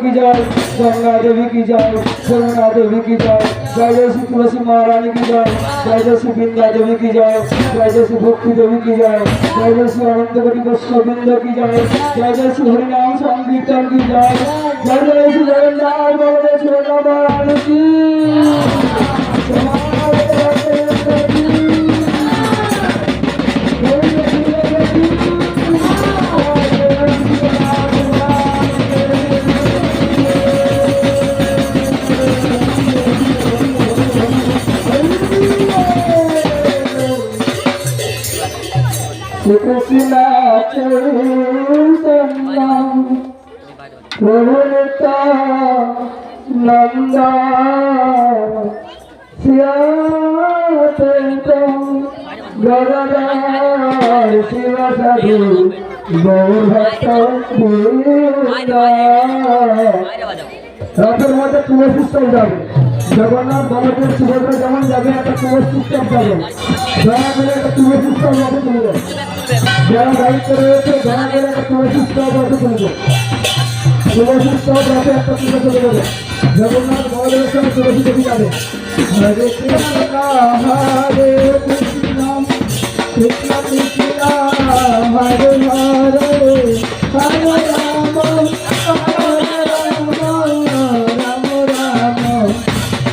की जय गंगा देवी की जय यमुना देवी की जय जय जय श्री तुलसी महारानी की जय जय जय श्री बिंदा देवी की जय जय जय श्री भक्ति देवी की जय जय जय श्री अनंत कोटि गोस्वामिंद की जय जय जय श्री हरिनाम संकीर्तन की जय जय जय श्री जगन्नाथ बलदेव सुभद्रा महारानी की প্রভুতা নন্দ শিব সাধু গৌরভক্ত রথের মধ্যে কুয়ো সিস্টেম যাবে জগন্নাথ বলদেব সুভদ্রা যেমন যাবে, একটা কুয়ো সিস্টেম যাবে দয়া করে একটা কুয়ো সিস্টেম যাবে তুলবে যারা দায়িত্ব রয়েছে দয়া করে একটা কুয়ো সিস্টেম যাবে তুলবে কুয়ো সিস্টেম যাবে একটা কুয়ো চলে যাবে। তুলসী